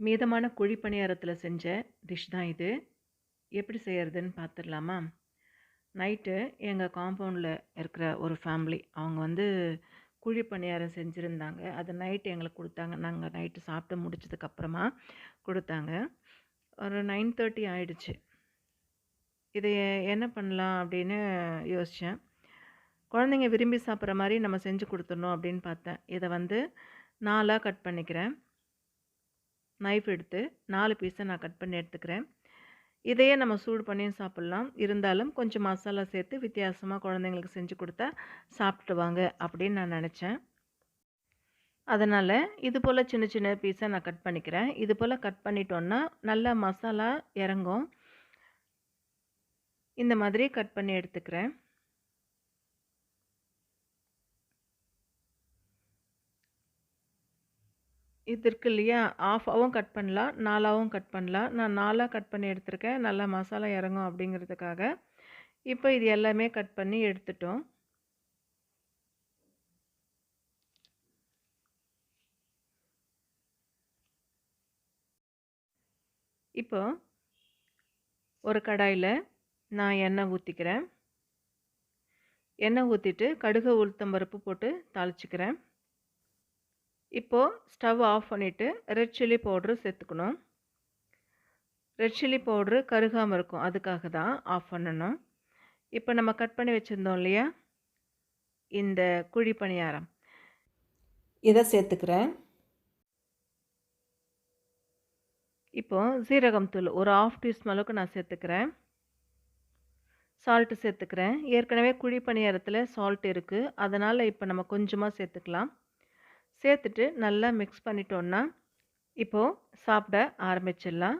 மீதமான குழி பணியாரத்தில் செஞ்ச டிஷ் தான் இது. எப்படி செய்கிறதுன்னு பார்த்துடலாமா நைட்டு எங்கள் காம்பவுண்டில் இருக்கிற ஒரு ஃபேமிலி அவங்க வந்து குழி பணியாரம் செஞ்சுருந்தாங்க. அது நைட்டு எங்களுக்கு கொடுத்தாங்க. நாங்கள் நைட்டு சாப்பிட்டு முடிச்சதுக்கப்புறமா கொடுத்தாங்க. ஒரு நைன் தேர்ட்டி ஆயிடுச்சு. இதை என்ன பண்ணலாம் அப்படின்னு யோசித்தேன் குழந்தைங்க விரும்பி சாப்பிட்ற மாதிரி நம்ம செஞ்சு கொடுத்துடணும் அப்படின்னு பார்த்தேன். இதை வந்து நாலாக கட் பண்ணிக்கிறேன். நைஃப் எடுத்து நாலு பீஸை நான் கட் பண்ணி எடுத்துக்கிறேன். இதையே நம்ம சூடு பண்ணியும் சாப்பிட்லாம். இருந்தாலும் கொஞ்சம் மசாலா சேர்த்து வித்தியாசமாக குழந்தைங்களுக்கு செஞ்சு கொடுத்தா சாப்பிட்டுவாங்க அப்படின்னு நான் நினச்சேன். அதனால் இது போல் சின்ன சின்ன பீஸை நான் கட் பண்ணிக்கிறேன். இது போல் கட் பண்ணிட்டோன்னா நல்லா மசாலா இறங்கும். இந்த மாதிரி கட் பண்ணி எடுத்துக்கிறேன். இது இருக்கு இல்லையா? ஆஃபாகவும் கட் பண்ணலாம் நாலாகவும் கட் பண்ணலாம். நான் நாலாக கட் பண்ணி எடுத்திருக்கேன். நல்லா மசாலா இறங்கும் அப்படிங்கிறதுக்காக. இப்போ இது எல்லாமே கட் பண்ணி எடுத்துட்டோம். இப்போ ஒரு கடாயில் நான் எண்ணெய் ஊற்றிக்கிறேன் எண்ணெய் ஊற்றிட்டு கடுகு உளுத்தம்பருப்பு போட்டு தாளிச்சிக்கிறேன். இப்போது ஸ்டவ் ஆஃப் பண்ணிவிட்டு ரெட் சில்லி பவுட்ரு சேர்த்துக்கணும். ரெட் சில்லி பவுட்ரு கருகாமல் இருக்கும். அதுக்காக தான் ஆஃப் பண்ணணும். இப்போ நம்ம கட் பண்ணி வச்சுருந்தோம் இல்லையா? இந்த குழி பணியாரம். இதை சேர்த்துக்கிறேன். இப்போது சீரகம் தூள் ஒரு ஆஃப் டீஸ்பூன் அளவுக்கு நான் சேர்த்துக்கிறேன். சால்ட்டு சேர்த்துக்கிறேன். ஏற்கனவே குழி பணியாரத்தில் சால்ட் இருக்குது அதனால் இப்போ நம்ம கொஞ்சமாக சேர்த்துக்கலாம். சேர்த்துட்டு நல்லா மிக்ஸ் பண்ணிட்டோன்னா இப்போது சாப்பிட ஆரம்பிச்சிடலாம்.